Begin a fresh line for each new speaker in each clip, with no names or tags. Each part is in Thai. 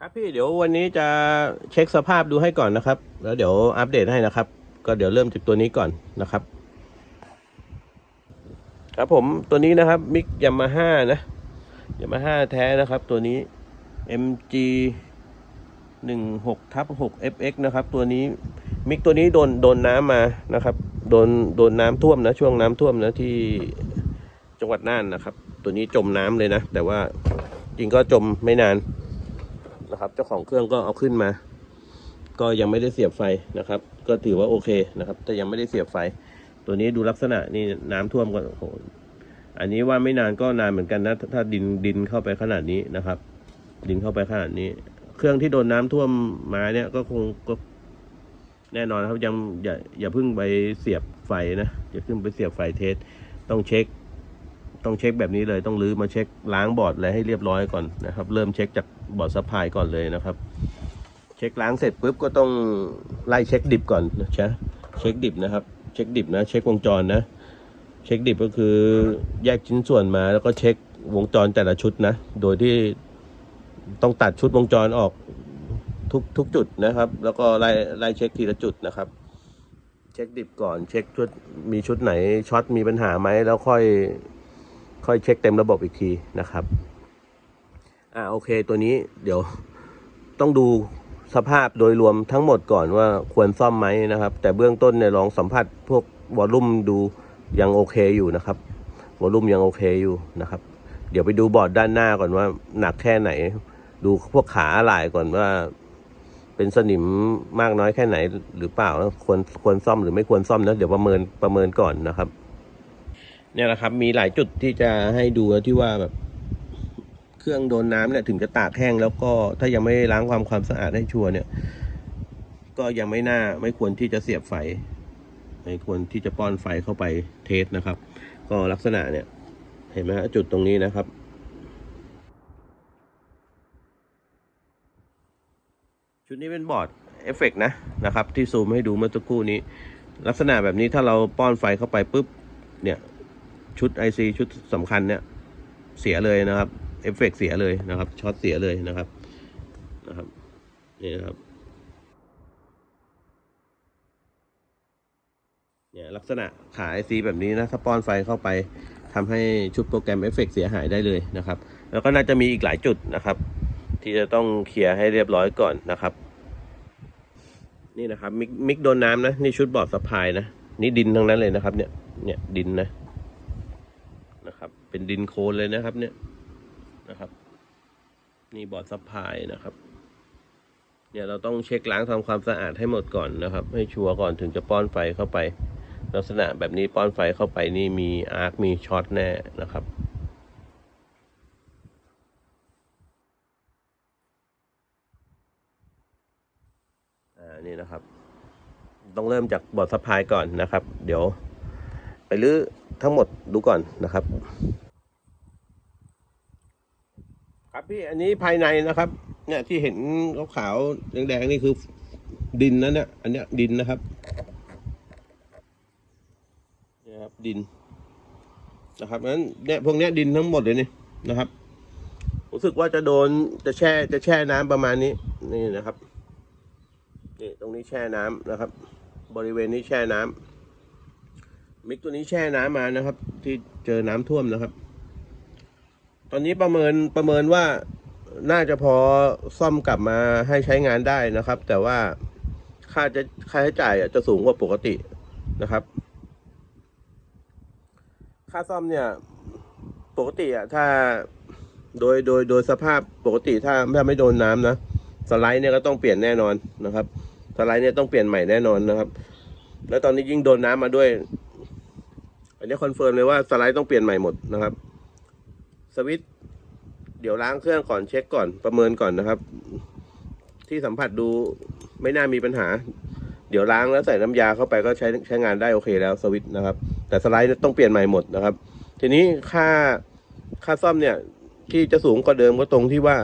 ครับพี่เดี๋ยววันนี้จะเช็คสภาพดูให้ก่อนนะครับ แล้วเดี๋ยวอัปเดตให้นะครับ ก็เดี๋ยวเริ่มจากตัวนี้ก่อนนะครับ ครับผมตัวนี้นะครับมิกยามาฮ่านะยามาฮ่าแท้นะครับ ตัวนี้ MG 1 6ทับ6 FX นะครับ ตัวนี้มิกตัวนี้โดนโดนน้ำมานะครับ โดนโดนน้ำท่วมนะ ช่วงน้ำท่วมนะที่จังหวัดน่านนะครับ ตัวนี้จมน้ำเลยนะ แต่ว่าจริงก็จมไม่นาน นะครับ เจ้าของเครื่องก็เอาขึ้นมา ก็ยังไม่ได้เสียบไฟนะครับ ก็ถือว่าโอเคนะครับ แต่ยังไม่ได้เสียบไฟ ตัวนี้ดูลักษณะนี่น้ำท่วมก็โอ้โหอันนี้ว่าไม่นานก็นานเหมือนกันนะ ถ้าดินดินเข้าไปขนาดนี้นะครับ ดินเข้าไปขนาดนี้ เครื่องที่โดนน้ำท่วมมาเนี่ยก็คงก็แน่นอนครับยังอย่าอย่าเพิ่งไปเสียบไฟนะอย่าเพิ่งไปเสียบไฟเทสต้องเช็ค ต้องเช็คแบบนี้เลยต้องรื้อมาเช็คล้างบอร์ดอะไรให้เรียบร้อยก่อนนะครับ เริ่มเช็คจากบอร์ดซัพพลายก่อนเลยนะครับ เช็คล้างเสร็จปุ๊บก็ต้องไล่เช็คดิบก่อนนะใช่เช็คดิบนะครับ เช็คดิบนะ เช็ควงจรนะ เช็คดิบก็คือแยกชิ้นส่วนมาแล้วก็เช็ควงจรแต่ละชุดนะ โดยที่ต้องตัดชุดวงจรออกทุกทุกจุดนะครับ แล้วก็ไล่ไล่เช็คทีละจุดนะครับ เช็คดิบก่อนเช็คชุดมีชุดไหนช็อตมีปัญหาไหมแล้วค่อย ค่อยเช็คเต็มระบบอีกทีนะครับ อ่าโอเค ตัวนี้เดี๋ยวต้องดูสภาพโดยรวมทั้งหมดก่อนว่าควรซ่อมไหมนะครับ แต่เบื้องต้นเนี่ยลองสัมผัสพวกวอลลุ่มดูยังโอเคอยู่นะครับวอลลุ่มยังโอเคอยู่นะครับ เดี๋ยวไปดูบอร์ดด้านหน้าก่อนว่าหนักแค่ไหน ดูพวกขาอะไหล่ก่อนว่า เป็นสนิมมากน้อยแค่ไหนหรือเปล่าควรควรซ่อมหรือไม่ควรซ่อมนะเดี๋ยวประเมินประเมินก่อนนะครับ เนี่ยแหละครับ มีหลายจุดที่จะให้ดูที่ว่าแบบเครื่องโดนน้ำเนี่ยถึงจะตากแห้งแล้วก็ถ้ายังไม่ล้างความความสะอาดให้ชัวร์เนี่ย ก็ยังไม่น่าไม่ควรที่จะเสียบไฟ ไม่ควรที่จะป้อนไฟเข้าไปเทสนะครับ ก็ลักษณะเนี่ย เห็นไหมจุดตรงนี้นะครับชุดนี้เป็นบอร์ดเอฟเฟกนะนะครับ ที่ซูมให้ดูเมื่อสักครู่นี้ ลักษณะแบบนี้ถ้าเราป้อนไฟเข้าไปปุ๊บเนี่ย ชุด IC ชุดสำคัญเนี่ย เสียเลยนะครับ เอฟเฟกเสียเลยนะครับ ช็อตเสียเลยนะครับนะครับ นี่นะครับเนี่ยลักษณะขา IC แบบนี้นะถ้าป้อนไฟเข้าไปทำให้ชุดโปรแกรมเอฟเฟกเสียหายได้เลยนะครับ แล้วก็น่าจะมีอีกหลายจุดนะครับ ที่จะต้องเคลียร์ให้เรียบร้อยก่อนนะครับ นี่นะครับมิกมิกโดนน้ำนะ นี่ชุดบอร์ดสะพายนะ นี่ดินทั้งนั้นเลยนะครับ เนี่ยเนี่ยดินนะ เป็นดินโคลนเลยนะครับ เนี่ยนะครับ นี่บอร์ดซัพพายนะครับ เนี่ยเราต้องเช็คล้างทำความสะอาดให้หมดก่อนนะครับ ให้ชัวร์ก่อนถึงจะป้อนไฟเข้าไป ลักษณะแบบนี้ป้อนไฟเข้าไปนี่มีอาร์คมีช็อตแน่นะครับอ่านี่นะครับ ต้องเริ่มจากบอร์ดซัพพลายก่อนนะครับ เดี๋ยวไปรื้อทั้งหมดดูก่อนนะครับ ครับพี่อันนี้ภายในนะครับ เนี่ยที่เห็นขาวๆแดงๆนี่คือดินนะเนี่ยอันเนี้ยดินนะครับเนี่ยครับดินนะครับนั้นเนี่ยพวกเนี้ยดินทั้งหมดเลยนี่นะครับรู้สึกว่าจะโดนจะแช่จะแช่น้ำประมาณนี้นี่นะครับนี่ตรงนี้แช่น้ำนะครับ บริเวณนี้แช่น้ำมิกตัวนี้แช่น้ำมานะครับ ที่เจอน้ำท่วมนะครับ ตอนนี้ประเมินประเมินว่าน่าจะพอซ่อมกลับมาให้ใช้งานได้นะครับ แต่ว่าค่าจะค่าใช้จ่ายจะสูงกว่าปกตินะครับ ค่าซ่อมเนี่ยปกติอะถ้าโดยโดยโดยสภาพปกติถ้าถ้าไม่โดนน้ำนะสไลด์เนี่ยก็ต้องเปลี่ยนแน่นอนนะครับ สไลด์เนี่ยต้องเปลี่ยนใหม่แน่นอนนะครับ แล้วตอนนี้ยิ่งโดนน้ำมาด้วย อันนี้คอนเฟิร์มเลยว่าสไลด์ต้องเปลี่ยนใหม่หมดนะครับ สวิตเดี๋ยวล้างเครื่องก่อนเช็คก่อนประเมินก่อนนะครับ ที่สัมผัสดูไม่น่ามีปัญหา เดี๋ยวล้างแล้วใส่น้ำยาเข้าไปก็ใช้ใช้งานได้โอเคแล้วสวิตนะครับ แต่สไลด์ต้องเปลี่ยนใหม่หมดนะครับ ทีนี้ค่าค่าซ่อมเนี่ย ที่จะสูงกว่าเดิมก็ตรงที่ว่า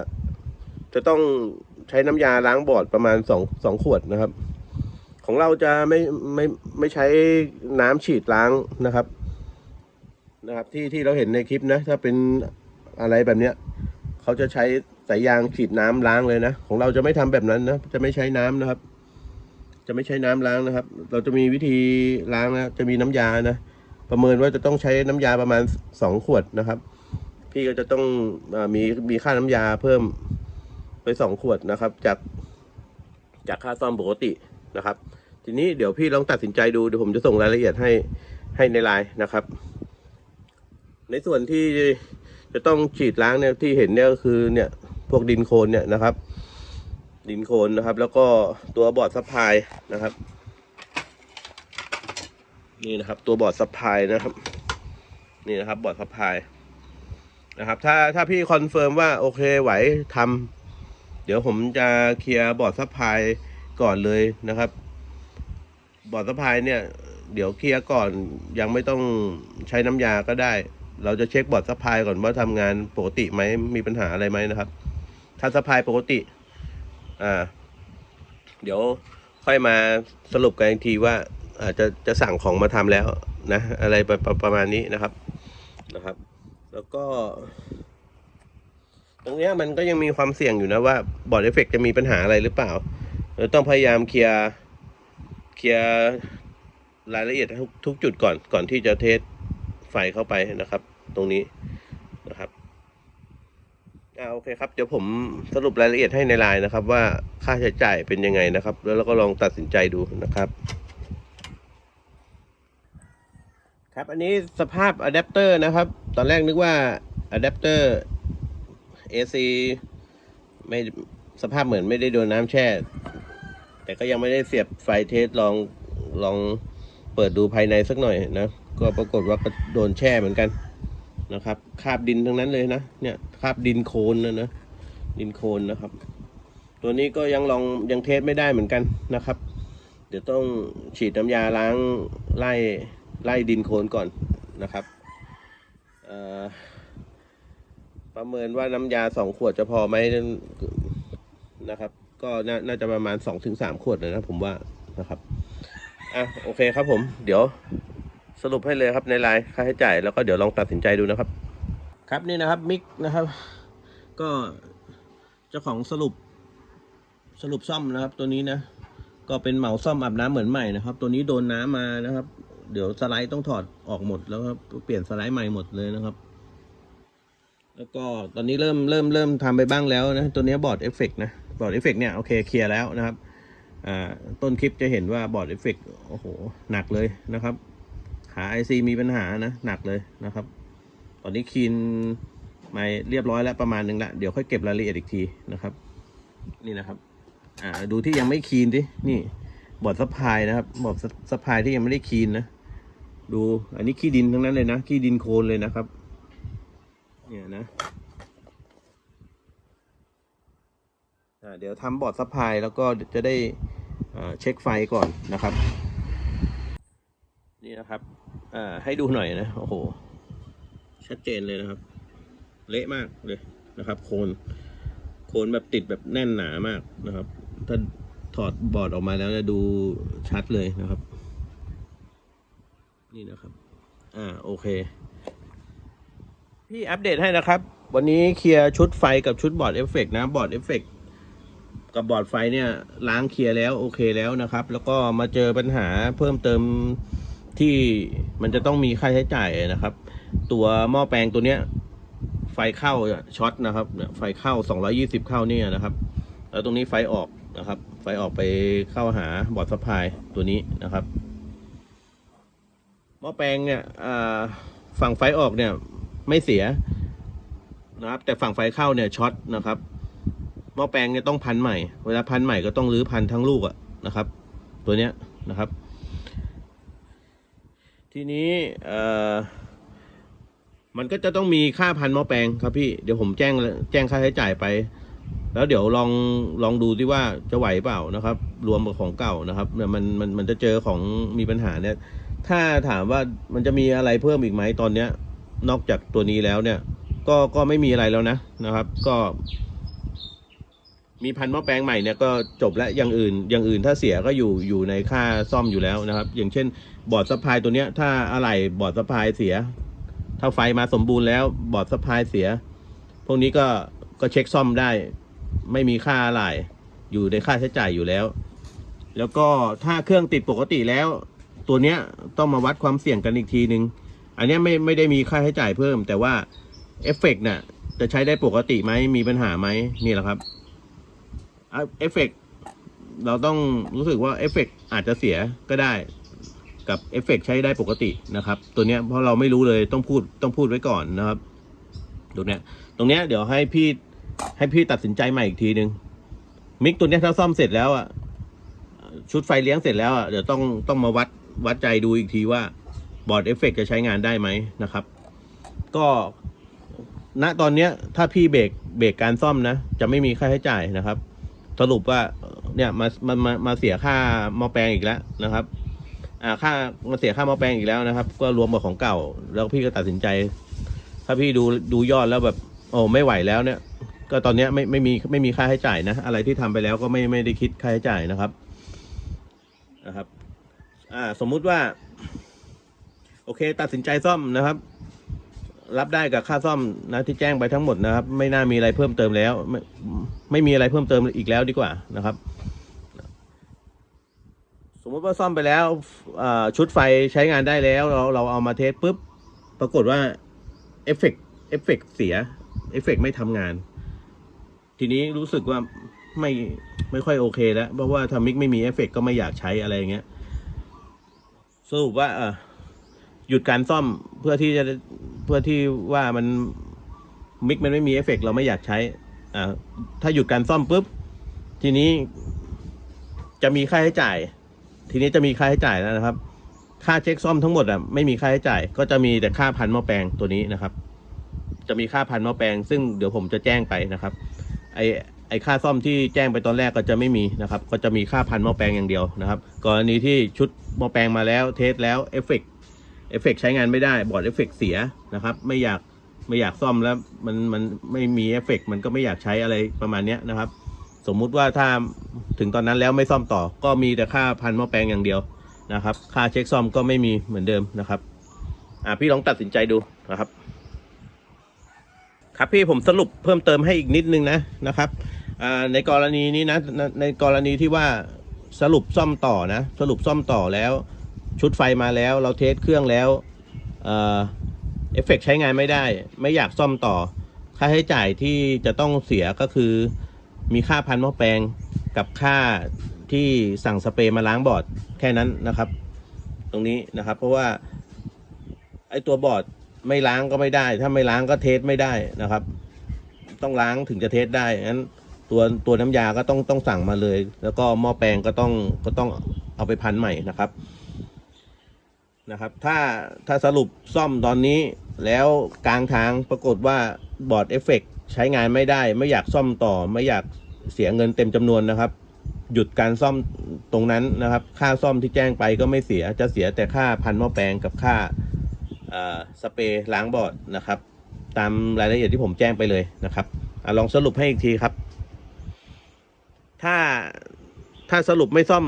จะต้องใช้น้ำยาล้างบอร์ดประมาณสองสองขวดนะครับ ของเราจะไม่ไม่ไม่ใช้น้ำฉีดล้างนะครับนะครับที่ที่เราเห็นในคลิปนะ ถ้าเป็น อะไรแบบเนี้ยเขาจะใช้สายยางฉีดน้ำล้างเลยนะ ของเราจะไม่ทำแบบนั้นนะ จะไม่ใช้น้ำนะครับ จะไม่ใช้น้ำล้างนะครับ เราจะมีวิธีล้างนะจะมีน้ำยานะประเมินว่าจะต้องใช้น้ำยาประมาณสองขวดนะครับ พี่ก็จะต้องอมีมีค่าน้ำยาเพิ่มไปสองขวดนะครับ จากจากค่าซ่อมปกตินะครับ ทีนี้เดี๋ยวพี่ลองตัดสินใจดูเดี๋ยวผมจะส่งรายละเอียดให้ให้ในไลน์นะครับ ในส่วนที่ จะต้องฉีดล้างเนี่ยที่เห็นเนี่ยก็คือเนี่ยพวกดินโคลนเนี่ยนะครับ ดินโคลนนะครับ แล้วก็ตัวบอร์ดซัพพลายนะครับ นี่นะครับ ตัวบอร์ดซัพพลายนะครับ นี่นะครับ บอร์ดซัพพลายนะครับ ถ้าถ้าพี่คอนเฟิร์มว่าโอเคไหวทำเดี๋ยวผมจะเคลียร์บอร์ดซัพพลายก่อนเลยนะครับ บอร์ดซัพพลายเนี่ย เดี๋ยวเคลียร์ก่อนยังไม่ต้องใช้น้ำยาก็ได้ เราจะเช็คบอร์ดซัพพลายก่อนว่าทำงานปกติไหมมีปัญหาอะไรไหมนะครับ ถ้าซัพพลายปกติ อ่า เดี๋ยวค่อยมาสรุปกันอีกทีว่าอาจจะจะสั่งของมาทำแล้วนะ อะไรประประประมาณนี้นะครับนะครับ แล้วก็ ตรงนี้มันก็ยังมีความเสี่ยงอยู่นะว่าบอร์ดเอฟเฟกจะมีปัญหาอะไรหรือเปล่าเราต้องพยายามเคลียร์เคลียร์รายละเอียดทุกทุกจุดก่อนก่อนที่จะเทสไฟเข้าไปนะครับ ตรงนี้นะครับอ่าโอเคครับเดี๋ยวผมสรุปรายละเอียดให้ในไลน์นะครับ ว่าค่าใช้จ่ายเป็นยังไงนะครับ แล้วเราก็ลองตัดสินใจดูนะครับ ครับอันนี้สภาพอะแดปเตอร์นะครับ ตอนแรกนึกว่าอะแดปเตอร์ AC ไม่สภาพเหมือนไม่ได้โดนน้ำแช่ แต่ก็ยังไม่ได้เสียบไฟเทสลองลองเปิดดูภายในสักหน่อยนะ ก็ปรากฏว่าก็โดนแช่เหมือนกัน นะครับ คาบดินทั้งนั้นเลยนะ เนี่ย คาบดินโคลนนะนะ ดินโคลนนะครับ ตัวนี้ก็ยังลองยังเทสไม่ได้เหมือนกันนะครับ เดี๋ยวต้องฉีดน้ำยาล้างไล่ไล่ดินโคลนก่อนนะครับประเมินว่าน้ำยาสองขวดจะพอไหมนะครับ ก็นาน่าจะประมาณสองถึงสามขวดเลยนะผมว่านะครับอะโอเคครับผม เดี๋ยว สรุปให้เลยครับในไลน์ค่าใช้จ่ายแล้วก็เดี๋ยวลองตัดสินใจดูนะครับ ครับนี่นะครับมิกนะครับ ก็เจ้าของสรุปสรุปซ่อมนะครับ ตัวนี้นะ ก็เป็นเหมาซ่อมอาบน้ำเหมือนใหม่นะครับ ตัวนี้โดนน้ำมานะครับ เดี๋ยวสไลด์ต้องถอดออกหมดแล้วครับเปลี่ยนสไลด์ใหม่หมดเลยนะครับ แล้วก็ตอนนี้เริ่มเริ่มเริ่มทำไปบ้างแล้วนะตัวนี้บอร์ดเอฟเฟกนะบอร์ดเอฟเฟกเนี่ยโอเคเคลียร์แล้วนะครับต้นคลิปจะเห็นว่าบอร์ดเอฟเฟกโอ้โหหนักเลยนะครับ ขาไอซีมีปัญหานะหนักเลยนะครับ ตอนนี้คีนมาเรียบร้อยแล้วประมาณหนึ่งละเดี๋ยวค่อยเก็บรายละเอียดอีกทีนะครับ นี่นะครับ อ่าดูที่ยังไม่คีนดินี่บอร์ดซัพพลายนะครับบอร์ดซัพพลายที่ยังไม่ได้คีนนะดูอันนี้ขี้ดินทั้งนั้นเลยนะขี้ดินโคลนเลยนะครับ เนี่ยนะเดี๋ยวทำบอร์ดซัพพลายแล้วก็จะได้เช็คไฟก่อนนะครับ นี่นะครับ อ่า ให้ดูหน่อยนะ โอ้โห ชัดเจนเลยนะครับ เละมากเลยนะครับ โคน โคนแบบติดแบบแน่นหนามากนะครับ ถ้าถอดบอร์ดออกมาแล้วจะดูชัดเลยนะครับ นี่นะครับ อ่า โอเค พี่อัปเดตให้นะครับ วันนี้เคลียร์ชุดไฟกับชุดบอร์ดเอฟเฟกต์นะ บอร์ดเอฟเฟกต์กับบอร์ดไฟเนี่ยล้างเคลียร์แล้วโอเคแล้วนะครับ แล้วก็มาเจอปัญหาเพิ่มเติม ที่มันจะต้องมีค่าใช้จ่ายนะครับ ตัวหม้อแปลงตัวเนี้ย ไฟเข้าช็อตนะครับเนี่ยไฟเข้า 220 เข้าเนี่ยนะครับ แล้วตรงนี้ไฟออกนะครับ ไฟออกไปเข้าหาบอร์ดซัพพลายตัวนี้นะครับหม้อแปลงเนี่ยฝั่งไฟออกเนี่ยไม่เสียนะครับ แต่ฝั่งไฟเข้าเนี่ยช็อตนะครับหม้อแปลงเนี่ยต้องพันใหม่ เวลาพันใหม่ก็ต้องรื้อพันทั้งลูกอะนะครับ ตัวเนี้ยนะครับ ทีนี้เอ่อมันก็จะต้องมีค่าพันหม้อแปลงครับพี่เดี๋ยวผมแจ้งแจ้งค่าใช้จ่ายไป แล้วเดี๋ยวลองลองดูที่ว่าจะไหวเปล่านะครับ รวมกับของเก่านะครับเนี่ยมันมันมันจะเจอของมีปัญหาเนี่ย ถ้าถามว่ามันจะมีอะไรเพิ่มอีกไหมตอนเนี้ย นอกจากตัวนี้แล้วเนี่ย ก็ก็ไม่มีอะไรแล้วนะนะครับ ก็ มีพันหม้อแปลงใหม่เนี่ยก็จบแล้วอย่างอื่น อย่างอื่นถ้าเสียก็อยู่อยู่ในค่าซ่อมอยู่แล้วนะครับ อย่างเช่น บอร์ดสะพายตัวเนี้ย ถ้าอะไหล่บอร์ดสะพายเสีย ถ้าไฟมาสมบูรณ์แล้วบอร์ดสะพายเสีย พวกนี้ก็ก็เช็คซ่อมได้ ไม่มีค่าอะไรอยู่ในค่าใช้จ่ายอยู่แล้ว แล้วก็ถ้าเครื่องติดปกติแล้ว ตัวเนี้ยต้องมาวัดความเสี่ยงกันอีกทีนึง อันนี้ไม่ไม่ได้มีค่าใช้จ่ายเพิ่ม แต่ว่าเอฟเฟกต์เนี่ยจะใช้ได้ปกติไหมมีปัญหาไหมนี่แหละครับเอฟเฟกต์เราต้องรู้สึกว่าเอฟเฟกต์อาจจะเสียก็ได้ กับเอฟเฟกต์ใช้ได้ปกตินะครับ ตัวเนี้ยเพราะเราไม่รู้เลยต้องพูดต้องพูดไว้ก่อนนะครับตรงเนี้ยตรงเนี้ยเดี๋ยวให้พี่ให้พี่ตัดสินใจใหม่อีกทีนึงมิกตัวเนี้ยถ้าซ่อมเสร็จแล้วอะชุดไฟเลี้ยงเสร็จแล้วอะเดี๋ยวต้องต้องมาวัดวัดใจดูอีกทีว่าบอร์ดเอฟเฟกต์จะใช้งานได้ไหมนะครับ ก็ณตอนเนี้ยถ้าพี่เบรกเบรกการซ่อมนะ จะไม่มีค่าใช้จ่ายนะครับ สรุปว่าเนี่ยมามามามาเสียค่ามอแปลงอีกแล้วนะครับ อ่าค่ามาเสียค่ามอแปลงอีกแล้วนะครับ ก็รวมกับของเก่า แล้วพี่ก็ตัดสินใจ ถ้าพี่ดูดูยอดแล้วแบบ โอ้ไม่ไหวแล้วเนี่ย ก็ตอนเนี้ยไม่ไม่มีไม่มีค่าใช้จ่ายนะ อะไรที่ทำไปแล้วก็ไม่ไม่ได้คิดค่าใช้จ่ายนะครับนะครับ อ่า สมมุติว่า โอเค ตัดสินใจซ่อมนะครับ รับได้กับค่าซ่อมนะที่แจ้งไปทั้งหมดนะครับ ไม่น่ามีอะไรเพิ่มเติมแล้ว ไม่ไม่มีอะไรเพิ่มเติมอีกแล้วดีกว่านะครับ มมติว่าซ่อมไปแล้วชุดไฟใช้งานได้แล้ว เราเราเอามาเทสปุ๊บ ปรากฏว่าเอฟเฟกเอฟเฟกเสียเอฟเฟกไม่ทำงาน ทีนี้รู้สึกว่าไม่ไม่ค่อยโอเคแล้ว เพราะว่าทำมิกไม่มีเอฟเฟกก็ไม่อยากใช้อะไรอย่างเงี้ยสรุปว่าเออหยุดการซ่อมเพื่อที่จะเพื่อที่ว่ามันมิกมันไม่มีเอฟเฟกเราไม่อยากใช้อ่าถ้าหยุดการซ่อมปุ๊บ ทีนี้จะมีค่าใช้จ่าย ทีนี้จะมีค่าใช้จ่ายแล้วนะครับ ค่าเช็คซ่อมทั้งหมดอะไม่มีค่าใช้จ่าย ก็จะมีแต่ค่าพันหม้อแปลงตัวนี้นะครับ จะมีค่าพันหม้อแปลง ซึ่งเดี๋ยวผมจะแจ้งไปนะครับไอไอค่าซ่อมที่แจ้งไปตอนแรกก็จะไม่มีนะครับ ก็จะมีค่าพันหม้อแปลงอย่างเดียวนะครับ กรณีที่ชุดหม้อแปลงมาแล้วเทสแล้วเอฟเฟกเอฟเฟกใช้งานไม่ได้บอร์ดเอฟเฟกเสียนะครับ ไม่อยากไม่อยากซ่อมแล้วมันมันไม่มีเอฟเฟกมันก็ไม่อยากใช้อะไรประมาณนี้นะครับ สมมุติว่าถ้าถึงตอนนั้นแล้วไม่ซ่อมต่อ ก็มีแต่ค่าพันหม้อแปลงอย่างเดียวนะครับ ค่าเช็คซ่อมก็ไม่มีเหมือนเดิมนะครับ อ่าพี่ลองตัดสินใจดูนะครับ ครับพี่ผมสรุปเพิ่มเติมให้อีกนิดนึงนะนะครับอ่าในกรณีนี้นะในกรณีที่ว่าสรุปซ่อมต่อนะ สรุปซ่อมต่อแล้ว ชุดไฟมาแล้วเราเทสเครื่องแล้วเอ่อเอฟเฟกใช้งานไม่ได้ ไม่อยากซ่อมต่อ ค่าใช้จ่ายที่จะต้องเสียก็คือ มีค่าพันหม้อแปลงกับค่าที่สั่งสเปรย์มาล้างบอร์ดแค่นั้นนะครับ ตรงนี้นะครับ เพราะว่าไอตัวบอร์ดไม่ล้างก็ไม่ได้ ถ้าไม่ล้างก็เทสไม่ได้นะครับ ต้องล้างถึงจะเทสได้งั้นตัวตัวน้ำยาก็ต้องต้องสั่งมาเลย แล้วก็หม้อแปลงก็ต้องก็ต้องเอาไปพันใหม่นะครับนะครับ ถ้าถ้าสรุปซ่อมตอนนี้แล้วกลางทางปรากฏว่าบอร์ดเอฟเฟกใช้งานไม่ได้ ไม่อยากซ่อมต่อไม่อยาก เสียเงินเต็มจำนวนนะครับ หยุดการซ่อมตรงนั้นนะครับ ค่าซ่อมที่แจ้งไปก็ไม่เสียจะเสียแต่ค่าพันหม้อแปลงกับค่าสเปรย์ล้างบอร์ดนะครับ ตามรายละเอียดที่ผมแจ้งไปเลยนะครับอลองสรุปให้อีกทีครับ ถ้าถ้าสรุปไม่ซ่อม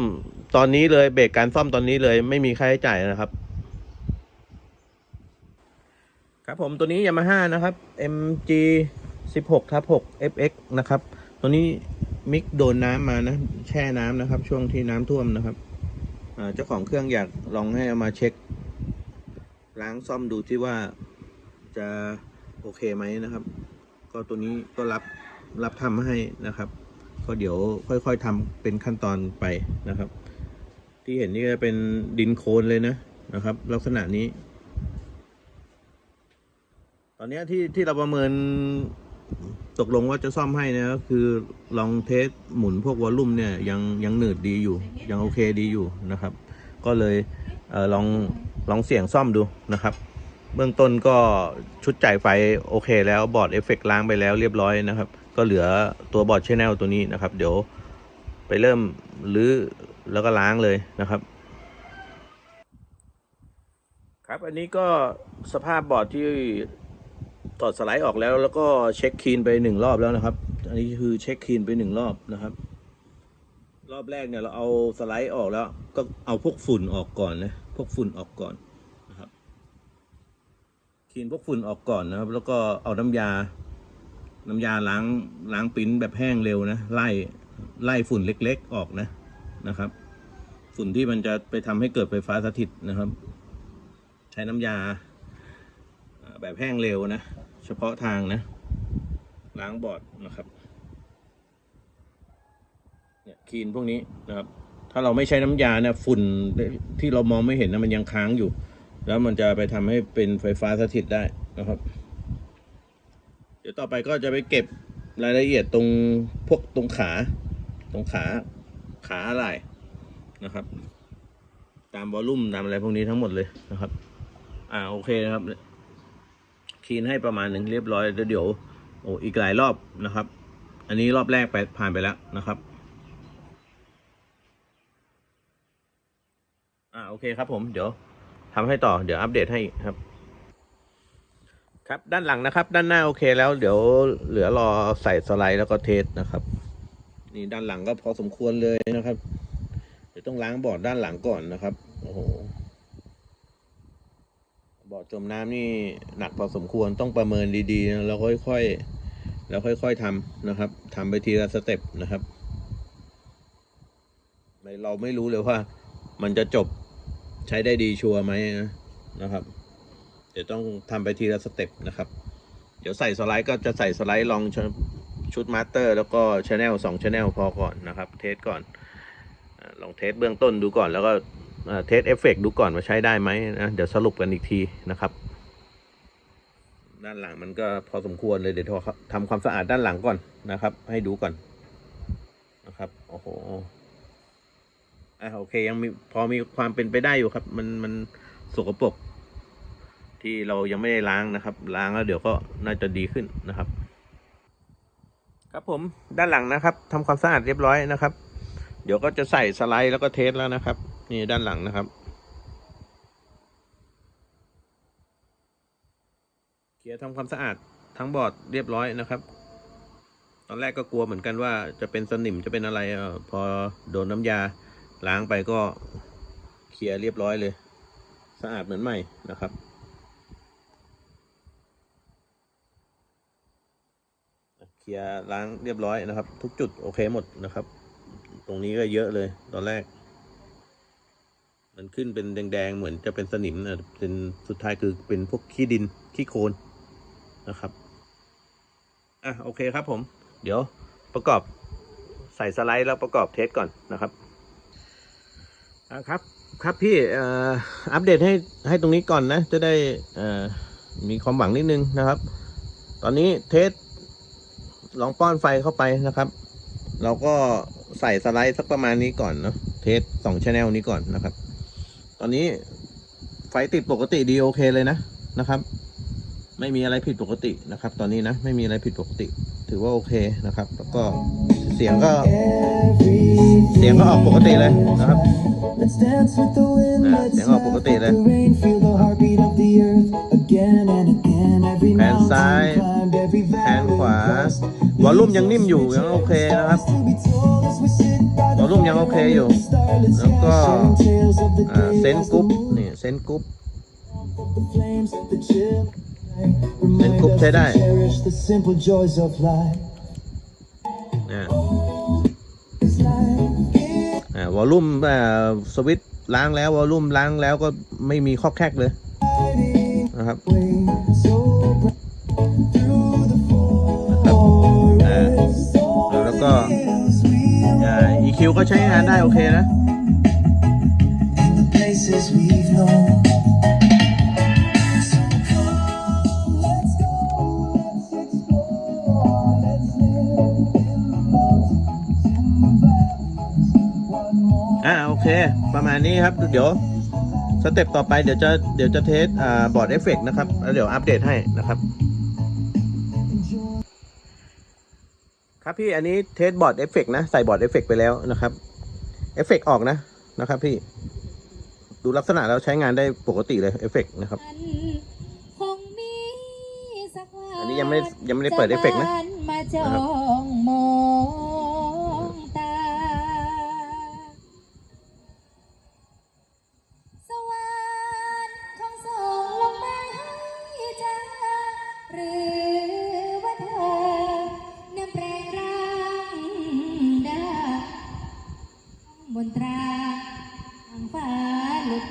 ตอนนี้เลยเบรกการซ่อมตอนนี้เลย ไม่มีค่าใช้จ่ายนะครับ ครับผมตัวนี้ยามาฮ่านะครับ MG 16ทับ6 FX นะครับ ตัวนี้มิกโดนน้ำมานะ แช่น้ำนะครับ ช่วงที่น้ำท่วมนะครับเจ้าของเครื่องอยากลองให้เอามาเช็ค ล้างซ่อมดูที่ว่าจะโอเคไหมนะครับ ก็ตัวนี้ก็รับรับทำให้นะครับ ก็เดี๋ยวค่อยๆทำเป็นขั้นตอนไปนะครับ ที่เห็นนี่ก็เป็นดินโคลนเลยนะนะครับ ลักษณะนี้ ตอนนี้ที่ที่เราประเมิน ตกลงว่าจะซ่อมให้นะก็คือลองเทสหมุนพวกวอลลุ่มเนี่ยยังยังหนืดดีอยู่ ยังโอเคดีอยู่นะครับ ก็เลยเออลองลองเสี่ยงซ่อมดูนะครับ เบื้องต้นก็ชุดจ่ายไฟโอเค แล้วบอร์ดเอฟเฟกล้างไปแล้วเรียบร้อยนะครับ ก็เหลือตัวบอร์ดชแนลตัวนี้นะครับ เดี๋ยวไปเริ่มรื้อแล้วก็ล้างเลยนะครับ ครับอันนี้ก็สภาพบอร์ดที่ ถอดสไลด์ออกแล้ว แล้วก็เช็คคีนไปหนึ่งรอบแล้วนะครับ อันนี้คือเช็คคีนไปหนึ่งรอบนะครับ รอบแรกเนี่ยเราเอาสไลด์ออกแล้ว ก็เอาพวกฝุ่นออกก่อนนะพวกฝุ่นออกก่อนนะครับคีนพวกฝุ่นออกก่อนนะครับ แล้วก็เอาน้ำยา น้ำยาล้างล้างปิ้นแบบแห้งเร็วนะไล่ไล่ฝุ่นเล็ก ๆออกนะนะครับ ฝุ่นที่มันจะไปทำให้เกิดไฟฟ้าสถิตนะครับ ใช้น้ำยาอ่าแบบแห้งเร็วนะ เฉพาะทางนะ ล้างบอร์ดนะครับเนี่ยคลีนพวกนี้นะครับ ถ้าเราไม่ใช้น้ำยาเนี่ยฝุ่นที่เรามองไม่เห็นนะมันยังค้างอยู่ แล้วมันจะไปทำให้เป็นไฟฟ้าสถิตได้นะครับ เดี๋ยวต่อไปก็จะไปเก็บรายละเอียดตรงพวกตรงขา ตรงขาขาอะไรนะครับ ตามวอลลุ่มตามอะไรพวกนี้ทั้งหมดเลยนะครับ อ่าโอเคนะครับ คลีนให้ประมาณหนึ่งเรียบร้อยแล้วเดี๋ยวโอ้อีกหลายรอบนะครับ อันนี้รอบแรกไปผ่านไปแล้วนะครับอ่าโอเคครับผมเดี๋ยวทำให้ต่อเดี๋ยวอัปเดตให้ครับ ครับด้านหลังนะครับ ด้านหน้าโอเคแล้วเดี๋ยวเหลือรอใส่สไลด์แล้วก็เทสนะครับ นี่ด้านหลังก็พอสมควรเลยนะครับเดี๋ยวต้องล้างบอร์ดด้านหลังก่อนนะครับโอ้โห บอจมน้ำนี่หนักพอสมควรต้องประเมินดีๆ แล้วค่อยๆแล้วค่อยๆทำนะครับทำไปทีละสเต็ปนะครับเราไม่รู้เลยว่า มันจะจบใช้ได้ดีชัวร์ไหมนะนะครับ เดี๋ยวต้องทำไปทีละสเต็ปนะครับ เดี๋ยวใส่สไลด์ก็จะใส่สไลด์ลองชุดมาสเตอร์ แล้วก็ชแนลสองชแนลพอก่อนนะครับ เทสก่อนลองเทสเบื้องต้นดูก่อนแล้วก็ เทสเอฟเฟกดูก่อนว่าใช้ได้ไหมนะเดี๋ยวสรุปกันอีกทีนะครับ ด้านหลังมันก็พอสมควรเลยเดี๋ยวทำความสะอาดด้านหลังก่อนนะครับ ให้ดูก่อนนะครับโอ้โหอะโอเคยังมีพอมีความเป็นไปได้อยู่ครับ มันมันสกปรกที่เรายังไม่ได้ล้างนะครับ ล้างแล้วเดี๋ยวก็น่าจะดีขึ้นนะครับ ครับผมด้านหลังนะครับทำความสะอาดเรียบร้อยนะครับ เดี๋ยวก็จะใส่สไลด์แล้วก็เทสแล้วนะครับ นี่ด้านหลังนะครับเคลียทำความสะอาดทั้งบอร์ดเรียบร้อยนะครับ ตอนแรกก็กลัวเหมือนกันว่าจะเป็นสนิมจะเป็นอะไรออพอโดนน้ำยาล้างไปก็เคลียเรียบร้อยเลย สะอาดเหมือนใหม่นะครับเคลียร์ล้างเรียบร้อยนะครับ ทุกจุดโอเคหมดนะครับ ตรงนี้ก็เยอะเลยตอนแรก มันขึ้นเป็นแดงๆ เหมือนจะเป็นสนิมนะเป็นสุดท้ายคือเป็นพวกขี้ดินขี้โคลนนะครับ อะโอเคครับผม เดี๋ยวประกอบใส่สไลด์แล้วประกอบเทสก่อนนะครับอะครับ ครับพี่ออัปเดตให้ให้ตรงนี้ก่อนนะ จะได้มีความหวังนิดนึงนะครับ ตอนนี้เทสลองป้อนไฟเข้าไปนะครับ เราก็ใส่สไลด์สักประมาณนี้ก่อนเนาะเทสสองชแนลนี้ก่อนนะครับ ตอนนี้ไฟติดปกติดีโอเคเลยนะนะครับ ไม่มีอะไรผิดปกตินะครับ ตอนนี้นะไม่มีอะไรผิดปกติ ถือว่าโอเคนะครับ แล้วก็เสียงก็ เสียงก็ออกปกติเลยนะครับ
Let's dance with the wind,
นะ
let's
เสียงออกปก
laugh
ติ
at
เลย
the rain, feel the heartbeat of the earth again and again. Every
แผนซ้าย
mountain climbed, every
แผน
valley
ขวา
crossed.
วอลลุ่มยังนิ่มอยู่ยังโอเคนะครับวอลลุ่มยังโอเคอยู่ แล้วก็เซนกุ๊ปนี่เซนกุ๊ปเซนกุ๊ปใช้ได้วอลลุ่มสวิตล้างแล้ววอลลุ่มล้างแล้วก็ไม่มีข้อแคกเลยนะครับ ก็ EQ ก็ใช้งานได้โอเคนะ อ่าโอเค ประมาณนี้ครับ เดี๋ยวสเต็ปต่อไปเดี๋ยวจะเดี๋ยวจะเทสอ่าบอร์ดเอฟเฟกนะครับ แล้วเดี๋ยวอัปเดตให้นะครับ ครับพี่อันนี้เทสบอร์ดเอฟเฟกนะ ใส่บอร์ดเอฟเฟกไปแล้วนะครับเอฟเฟกออกนะนะครับ พี่ ดูลักษณะแล้วใช้งานได้ปกติเลยเอฟเฟกนะครับ
คงมีสักวัน
อันนี้ยังไม่ยังไม่ได้เปิดเอฟเฟกต์นะ
จะมาจ้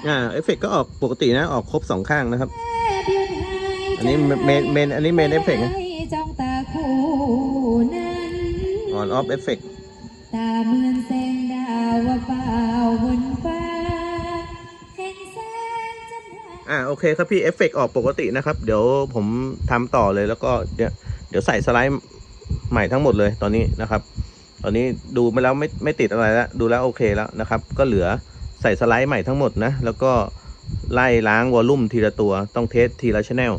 อ่าเอ
ฟเฟกก็ออกปกตินะออกครบสองข้างนะครับ
อั
อันนี้เมนเมนอันนี้เมนเอฟเฟกต์นะ
จ้องตาคู่นั้น
ออนออฟเอฟเฟก
ตาเหมือนแสงดาวว่าเปล่าบนฟ้าแห่งแสงจันทรา
อ่าโอเคครับพี่เอฟเฟกออกปกตินะครับ เดี๋ยวผมทำต่อเลยแล้วก็เดี๋ยวเดี๋ยวใส่สไลด์ใหม่ทั้งหมดเลยตอนนี้นะครับ ตอนนี้ดูมาแล้วไม่ไม่ติดอะไรแล้วดูแล้วโอเคแล้วนะครับ ก็เหลือ ใส่สไลด์ใหม่ทั้งหมดนะ แล้วก็ไล่ล้างวอลลุ่มทีละตัว ต้องเทสทีละชแนล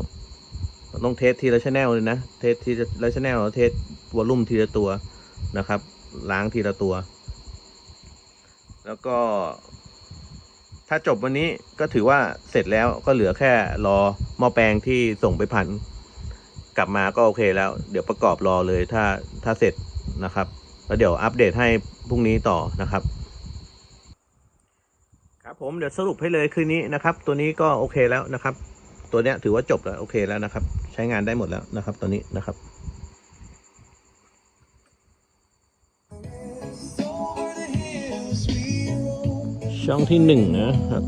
ต้องเทสทีละชแนลเลยนะ เทสทีละชแนลแล้วเทสวอลลุ่มทีละตัวนะครับ ล้างทีละตัว แล้วก็ ถ้าจบวันนี้ก็ถือว่าเสร็จแล้วก็เหลือแค่รอหม้อแปลงที่ส่งไปพันกลับมาก็โอเคแล้ว เดี๋ยวประกอบรอเลยถ้าถ้าเสร็จนะครับ แล้วเดี๋ยวอัปเดตให้พรุ่งนี้ต่อนะครับ ครับผมเดี๋ยวสรุปให้เลยคืนนี้นะครับ ตัวนี้ก็โอเคแล้วนะครับ ตัวเนี้ยถือว่าจบแล้วโอเคแล้วนะครับ ใช้งานได้หมดแล้วนะครับ ตัวนี้นะครับช่องที่หนึ่งนะครับ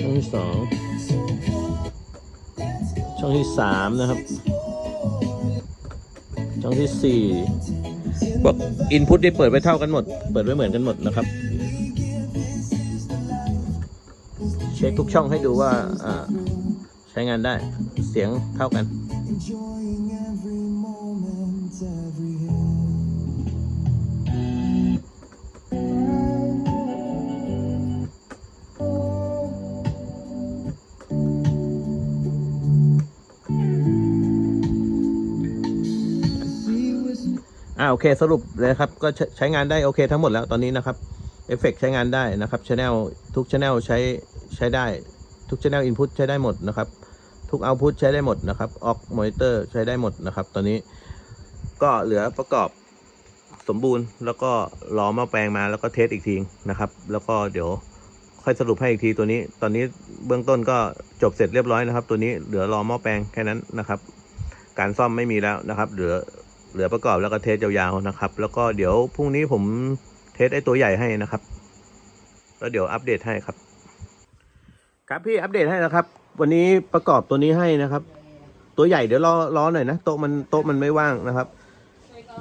ช่องที่สองช่องที่สามนะครับ ช่องที่สี่ พวกอินพุตที่เปิดไว้เท่ากันหมด เปิดไว้เหมือนกันหมดนะครับ เช็คทุกช่องให้ดูว่าอ่าใช้งานได้เสียงเท่ากัน โอเคสรุปเลยครับ ก็ใช้งานได้โอเคทั้งหมดแล้วตอนนี้นะครับเอฟเฟกใช้งานได้นะครับช anel ทุกช anel ใช้ใช้ได้ทุกช anel input ใช้ได้หมดนะครับ ทุก output ใช้ได้หมดนะครับออกมอนิเตอร์ใช้ได้หมดนะครับ ตอนนี้ก็เหลือประกอบสมบูรณ์ แล้วก็รอมาแปลงมาแล้วก็เทสอีกทีนะครับ แล้วก็เดี๋ยวค่อยสรุปให้อีกทีตัวนี้ ตอนนี้เบื้องต้นก็จบเสร็จเรียบร้อยนะครับ ตัวนี้เหลือรอหม้อแปลงแค่นั้นนะครับ การซ่อมไม่มีแล้วนะครับ เหลือ เหลือประกอบแล้วก็เทสยาวๆนะครับ แล้วก็เดี๋ยวพรุ่งนี้ผมเทสไอ้ตัวใหญ่ให้นะครับ แล้วเดี๋ยวอัปเดตให้ครับ ครับพี่อัปเดตให้นะครับ วันนี้ประกอบตัวนี้ให้นะครับ ตัวใหญ่เดี๋ยวรอรอหน่อยนะโต๊ะมันโต๊ะมันไม่ว่างนะครับ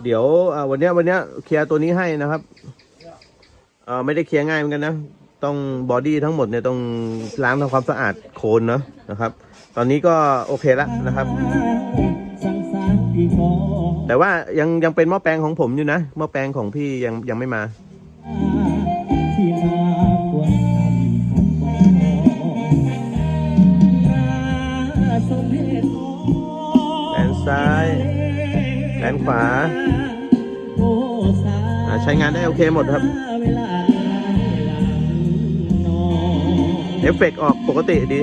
เดี๋ยววันนี้วันนี้เคลียร์ตัวนี้ให้นะครับเออไม่ได้เคลียร์ง่ายเหมือนกันนะต้องบอดี้ทั้งหมดเนี่ยต้องล้างทำความสะอาดโคนเนาะนะครับ ตอนนี้ก็โอเคแล้วนะครับ แต่ว่ายังยังเป็นหม้อแปลงของผมอยู่นะหม้อแปลงของพี่ยังยังไม่มา
ที่มาควรทำทำบ่สมเหตุ
แขนซ้ายแขนขวา
โอ้สา
อ่าใช้งานได้โอเคหมดครับ
เอน
เอฟเฟกต์ออกปกติดี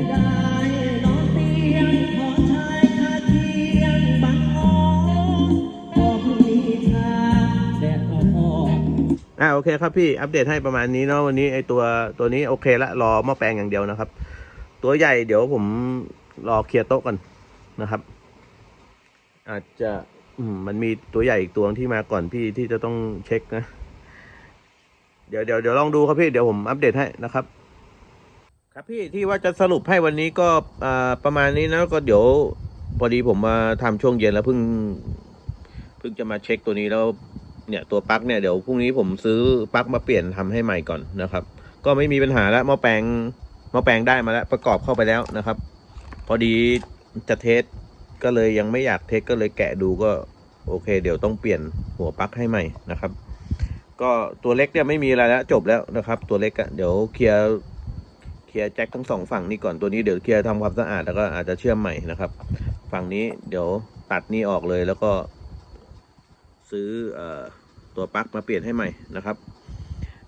โอเคครับพี่อัปเดตให้ประมาณนี้เนาะวันนี้ไอตัวตัวนี้โอเคละรอหม้อแปลงอย่างเดียวนะครับ ตัวใหญ่เดี๋ยวผมรอเคลียร์โต๊ะก่อนนะครับ อาจจะอืมมันมีตัวใหญ่อีกตัวที่มาก่อนพี่ที่จะต้องเช็คนะ เดี๋ยวเดี๋ยวเดี๋ยวลองดูครับพี่เดี๋ยวผมอัปเดตให้นะครับ ครับพี่ที่ว่าจะสรุปให้วันนี้ก็ประมาณนี้นะก็เดี๋ยวพอดีผมมาทำช่วงเย็นแล้วเพิ่งเพิ่งจะมาเช็คตัวนี้แล้ว เนี่ยตัวปลั๊กเนี่ยเดี๋ยวพรุ่งนี้ผมซื้อปลั๊กมาเปลี่ยนทำให้ใหม่ก่อนนะครับ ก็ไม่มีปัญหาแล้วหม้อแปลงหม้อแปลงได้มาแล้วประกอบเข้าไปแล้วนะครับ พอดีจะเทสก็เลยยังไม่อยากเทสก็เลยแกะดูก็โอเค เดี๋ยวต้องเปลี่ยนหัวปลั๊กให้ใหม่นะครับ ก็ตัวเล็กเนี่ยไม่มีอะไรแล้วจบแล้วนะครับ ตัวเล็กอะเดี๋ยวเคลียร์เคลียร์แจ็คทั้งสองฝั่งนี้ก่อนตัวนี้เดี๋ยวเคลียร์ทำความสะอาดแล้วก็อาจจะเชื่อมใหม่นะครับ ฝั่งนี้เดี๋ยวตัดนี้ออกเลยแล้วก็ ซื้อเอ่อตัวปลั๊กมาเปลี่ยนให้ใหม่นะครับ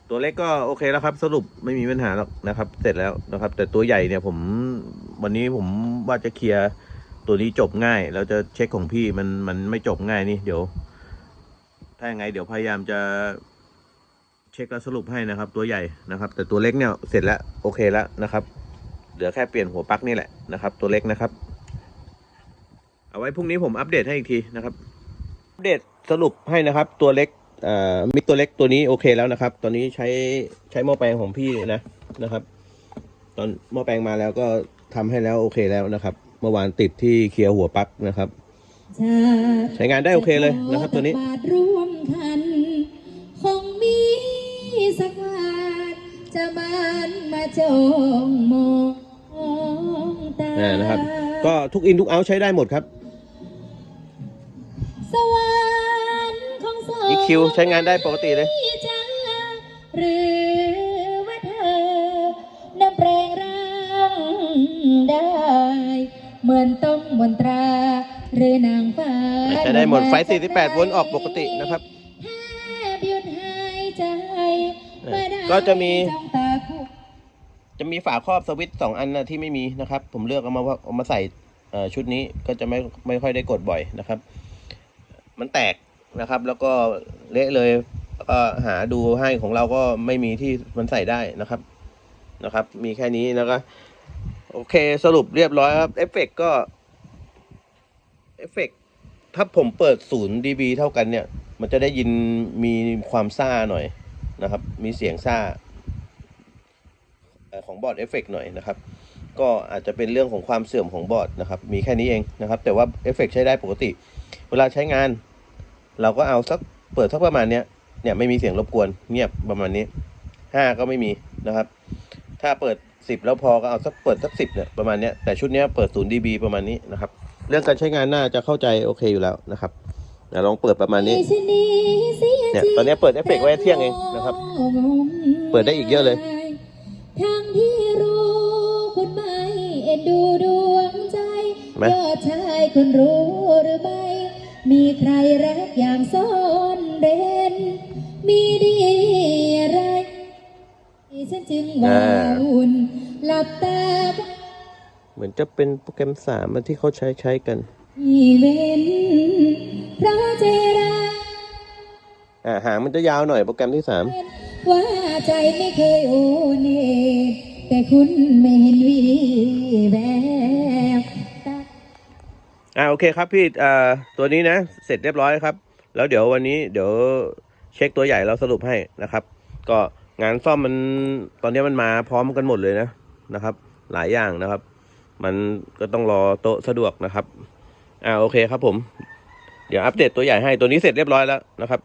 ตัวเล็กก็โอเคแล้วครับ สรุปไม่มีปัญหาหรอกนะครับ เสร็จแล้วนะครับ แต่ตัวใหญ่เนี่ยผมวันนี้ผมว่าจะเคลียร์ตัวนี้จบง่ายแล้วจะเช็คของพี่มันมันไม่จบง่ายนี่เดี๋ยว ถ้ายังไง เดี๋ยวพยายามจะเช็คแล้วสรุปให้นะครับ ตัวใหญ่นะครับ แต่ตัวเล็กเนี่ยเสร็จแล้วโอเคแล้วนะครับ เหลือแค่เปลี่ยนหัวปลั๊กนี่แหละนะครับ ตัวเล็กนะครับ เอาไว้พรุ่งนี้ผมอัปเดตให้อีกทีนะครับ อัปเดต สรุปให้นะครับตัวเล็กอ่ามิกตัวเล็กตัวนี้โอเคแล้วนะครับ ตอนนี้ใช้ใช้หม้อแปลงของพี่นะนะครับ ตอนหม้อแปลงมาแล้วก็ทำให้แล้วโอเคแล้วนะครับ เมื่อวานติดที่เคลียร์หัวปลั๊กนะครับ ใช้งานได้โอเคเลยนะครับ ตัวนี้
บาทร่วมคันคงมีสักวันจะมันมาจองมองตา
อ่านะครับ ก็ทุกอินทุกเอาใช้ได้หมดครับ
ของสอง
EQ ใช้งานได้ปกติเลย
จ้าหรือว่าเธอน้ำแปลงร่างได้ เหมือนต้องมนตรา หรือนางฟ้า
ใช้ได้หมดไฟ 48 โวลต์ออกปกตินะครับ
แทบหยุดหายใจเมื่อได้
ก็จะมี
จ้องตาคู่
จะมีฝาครอบสวิตช์สองอันนะที่ไม่มีนะครับ ผมเลือกเอามาว่าเอามาใส่เอ่อชุดนี้ก็จะไม่ไม่ค่อยได้กดบ่อยนะครับ มันแตก นะครับ แล้วก็เละเลยแล้วก็หาดูให้ของเราก็ไม่มีที่มันใส่ได้นะครับนะครับ มีแค่นี้แล้วก็โอเคสรุปเรียบร้อยครับเอฟเฟกก็เอฟเฟกถ้าผมเปิดศูนย์ dB เท่ากันเนี่ย มันจะได้ยินมีความซ่าหน่อยนะครับ มีเสียงซ่า ของบอร์ดเอฟเฟกหน่อยนะครับ ก็อาจจะเป็นเรื่องของความเสื่อมของบอร์ดนะครับ มีแค่นี้เองนะครับ แต่ว่าเอฟเฟกใช้ได้ปกติ เวลาใช้งาน เราก็เอาสักเปิดสักประมาณเนี้ยเนี่ยไม่มีเสียงรบกวนเงียบประมาณนี้ห้าก็ไม่มีนะครับ ถ้าเปิดสิบแล้วพอก็เอาสักเปิดสักสิบเนี่ยประมาณเนี้ยแต่ชุดเนี้ยเปิดศูนย์ดีบีประมาณนี้นะครับ เรื่องการใช้งานน่าจะเข้าใจโอเคอยู่แล้วนะครับเดี๋ยวลองเปิดประมาณนี้เนี่ยตอนนี้เปิดเอฟเฟกต์ไว้เที่ยงเองนะครับ เปิดได้อีกเยอะเลย
ทั้งที่รู้คุณไม่เอ็นดูดวงใจ
ไหม
ยอดชายคุณรู้หรือไม่ มีใครรักอย่างซ่อนเร้นมีดีอะไรฉันจึงว่าวุ่นหลับตา
เหมือนจะเป็นโปรแกรมสามอันที่เขาใช้ใช้กัน
อีเวนเพราะใจรัก
อ่าหางมันจะยาวหน่อยโปรแกรมที่สาม
ว่าใจไม่เคยโอนเอแต่คุณไม่เห็นวีแววตา
อ่าโอเคครับพี่อ่าตัวนี้นะเสร็จเรียบร้อยครับ แล้วเดี๋ยววันนี้เดี๋ยวเช็คตัวใหญ่เราสรุปให้นะครับ ก็งานซ่อมมันตอนนี้มันมาพร้อมกันหมดเลยนะนะครับ หลายอย่างนะครับ มันก็ต้องรอโต๊ะสะดวกนะครับอ่าโอเคครับผม เดี๋ยวอัปเดตตัวใหญ่ให้ตัวนี้เสร็จเรียบร้อยแล้วนะครับ